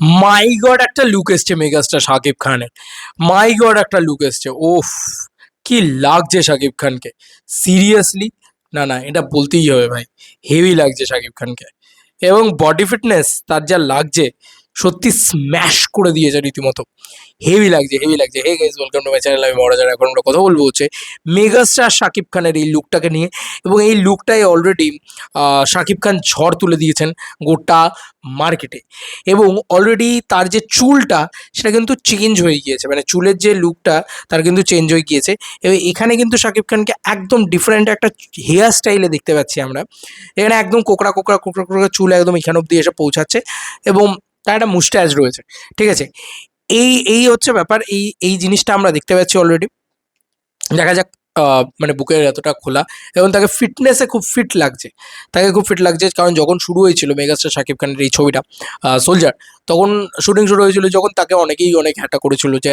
মাই god একটা look এসছে megastar Shakib খানের। মাই গড একটা লুক এসছে। ওফ কি লাগছে শাকিব খানকে। সিরিয়াসলি না না, এটা বলতেই হবে ভাই। হেভি লাগছে শাকিব খানকে। এবং বডি ফিটনেস তার যা লাগছে সত্যি স্ম্যাশ করে দিয়েছে রীতিমতো। হেভি লাগছে হেভি লাগছে। Hey guys welcome to my channel আমি বড় যারা এখন আমরা কথা বলব হচ্ছে মেগাস্টার শাকিব খানের এই লুকটাকে নিয়ে। এবং এই লুকটাই অলরেডি শাকিব খান ঝড় তুলে দিয়েছেন গোটা মার্কেটে এবং অলরেডি তার যে চুলটা, সেটা কিন্তু চেঞ্জ হয়ে গিয়েছে। মানে চুলের যে লুকটা তার কিন্তু চেঞ্জ হয়ে গিয়েছে। এবং এখানে কিন্তু শাকিব খানকে একদম ডিফারেন্ট একটা হেয়ার স্টাইলে দেখতে পাচ্ছি আমরা। এখানে একদম কোকড়া কোকড়া কোকড়া কোকড়া চুল একদম এখানে অব্দি এসে পৌঁছাচ্ছে। এবং তার একটা মুস্ট্যাচ রয়েছে, ঠিক আছে? এই এই হচ্ছে ব্যাপার, এই এই জিনিসটা আমরা দেখতে পাচ্ছি অলরেডি দেখা যাক মানে বুকের এতটা খোলা, এবং তাকে ফিটনেসে খুব ফিট লাগছে। তাকে খুব ফিট লাগছে, কারণ যখন শুরু হয়েছিল মেগাস্টার শাকিব খানের এই ছবিটা সোলজার তখন শুটিং শুরু হয়েছিল যখন তাকে অনেকেই অনেক হ্যাটা করেছিল যে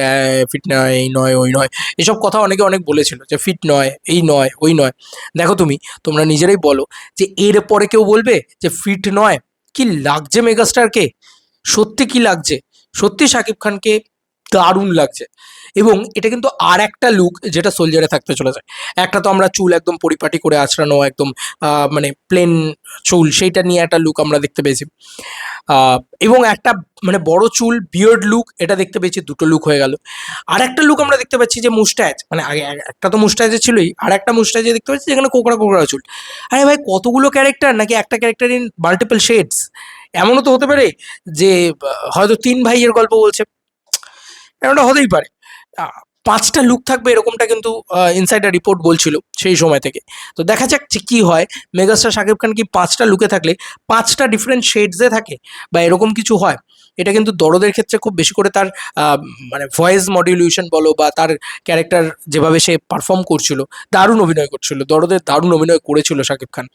ফিট নয় এই নয়, ওই নয়। এসব কথা অনেকে অনেক বলেছিল যে ফিট নয়, এই নয়, ওই নয়। দেখো তুমি, তোমরা নিজেরাই বলো যে এর পরে কেউ বলবে যে ফিট নয়? কি লাগছে মেগাস্টারকে? সত্যি কি লাগছে? সত্যি শাকিব খানকে দারুণ লাগছে। এবং এটা কিন্তু আর একটা লুক যেটা সোলজারে থাকতে চলে যায় একটা তো আমরা চুল একদম পরিপাটি করে আছড়ানো, একদম মানে প্লেন চুল, সেইটা নিয়ে একটা লুক আমরা দেখতে পেয়েছি। এবং একটা মানে বড় চুল বিয়ার্ড লুক এটা দেখতে পেয়েছি, দুটো লুক হয়ে গেল। আর একটা লুক আমরা দেখতে পাচ্ছি যে মুস্ট্যাচ মানে আগে একটা তো মুস্ট্যাচে ছিলই, আর একটা মুস্ট্যাচে দেখতে পাচ্ছি যেখানে কোকড়া কোকড়া চুল। আরে ভাই, কতগুলো ক্যারেক্টার নাকি একটা ক্যারেক্টার ইন মাল্টিপল শেডস এমনও তো হতে পারে যে হয়তো তিন ভাইয়ের গল্প বলছে। এমনটা হতেই পারে। পাঁচটা লুক থাকবে এরকমটা কিন্তু ইনসাইডার রিপোর্ট বলছিল সেই সময় থেকে। তো দেখা যাক যে কী হয়। মেগাস্টার শাকিব খান কি পাঁচটা লুকে থাকলে পাঁচটা ডিফারেন্ট শেডসে থাকে বা এরকম কিছু হয়? এটা কিন্তু দরদের ক্ষেত্রে খুব বেশি করে তার মানে ভয়েস মডিউলেশন বলো বা তার ক্যারেক্টার যেভাবে সে পারফর্ম করছিল, দারুণ অভিনয় করছিল। দরদের দারুণ অভিনয় করেছিল শাকিব খান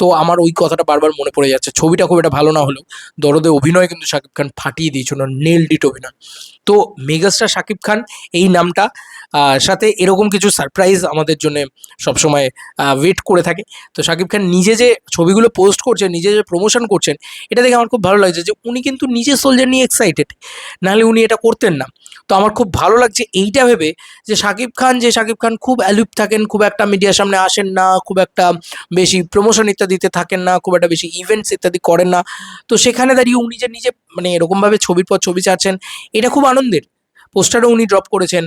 তো আমার ওই কথাটা বারবার মনে পড়ে যাচ্ছে। ছবিটা খুব একটা ভালো না হলেও দরদে অভিনয় কিন্তু শাকিব খান ফাটিয়ে দিয়েছিল নেল ডিট অভিনয়। তো মেগাস্টার শাকিব খান এই নামটা সাথে এরকম কিছু সারপ্রাইজ আমাদের জন্য সবসময় ওয়েট করে থাকে। তো শাকিব খান নিজে যে ছবিগুলো পোস্ট করছেন, নিজে যে প্রমোশন করছেন, এটা দেখে আমার খুব ভালো লাগছে যে উনি কিন্তু নিজে সোলজার নিয়ে এক্সাইটেড নাহলে উনি এটা করতেন না। তো আমার খুব ভালো লাগছে এইটা ভেবে যে শাকিব খান, যে শাকিব খান খুব অ্যালুপ থাকেন, খুব একটা মিডিয়ার সামনে আসেন না, খুব একটা বেশি প্রমোশন ইত্যাদিতে থাকেন না, খুব একটা বেশি ইভেন্টস ইত্যাদি করেন না। তো সেখানে দাঁড়িয়ে উনি যে নিজে মানে এরকমভাবে ছবির পর ছবি চাচ্ছেন এটা খুব আনন্দের। পোস্টারও উনি ড্রপ করেছেন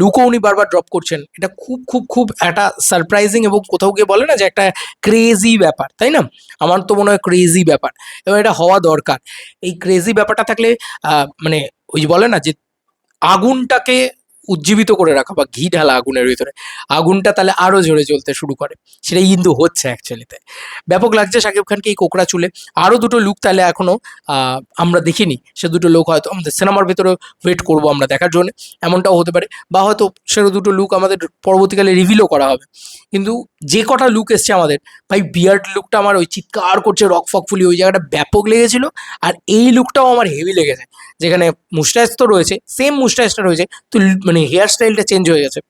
লুকও উনি বারবার ড্রপ করছেন। এটা খুব খুব খুব একটা সারপ্রাইজিং এবং কোথাও গিয়ে বলে না যে একটা ক্রেজি ব্যাপার, তাই না? আমার তো মনে হয় ক্রেজি ব্যাপার। এবং এটা হওয়া দরকার। এই ক্রেজি ব্যাপারটা থাকলে মানে ওই বলে না যে আগুনটাকে উজ্জীবিত করে রাখা বা ঘি ঢালা আগুনের ভিতরে। আগুনটা তাহলে আরও জোরে জ্বলতে শুরু করে। সেটাই কিন্তু হচ্ছে অ্যাকচুয়ালিতে ব্যাপক লাগছে শাকিব খানকে এই কোকড়া চুলে। আরও দুটো লুক তাহলে এখনও আমরা দেখিনি। সে দুটো লোক হয়তো আমাদের সিনেমার ভেতরে ওয়েট করব আমরা দেখার জন্য। এমনটাও হতে পারে। বা হয়তো সেরো দুটো লুক আমাদের পরবর্তীকালে রিভিলও করা হবে। কিন্তু যে কটা লুক এসছে আমাদের, ভাই বিয়ার্ড লুকটা আমার ওই চিৎকার করছে রক ফক ফুলি ওই জায়গাটা ব্যাপক লেগেছিল। আর এই লুকটাও আমার হেভি লেগেছে। যেখানে মুস্টাইজ তো রয়েছে সেম মুস্টাইজটা রয়েছে। তো মানে হেয়ার স্টাইলটা চেঞ্জ হয়ে গেছে।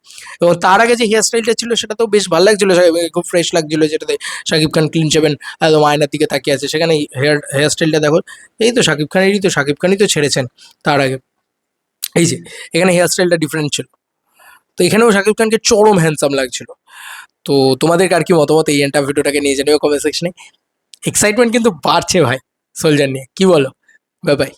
এবং তার আগে যে হেয়ার স্টাইলটা ছিল সেটা তো বেশ ভালো লাগছিল। খুব ফ্রেশ লাগছিল যেটাতে শাকিব খান ক্লিন সেভেন একদম আয়নার দিকে তাকিয়ে আছে। সেখানে হেয়ার হেয়ার স্টাইলটা দেখো, এই তো শাকিব খানেরই তো, শাকিব খানই তো ছেড়েছেন তার আগে। এই যে, এখানে হেয়ার স্টাইলটা ডিফারেন্ট ছিল। তো এখানেও শাকিব খানকে চরম হ্যান্ডসাম লাগছিল। তো তোমাদের আর কি মতামত? এই এন্টার ভিডিওটাকে নিয়ে জানিও কমেন্ট সেকশনে এক্সাইটমেন্ট কিন্তু বাড়ছে ভাই সোলজার নিয়ে। কি বলো? Bye bye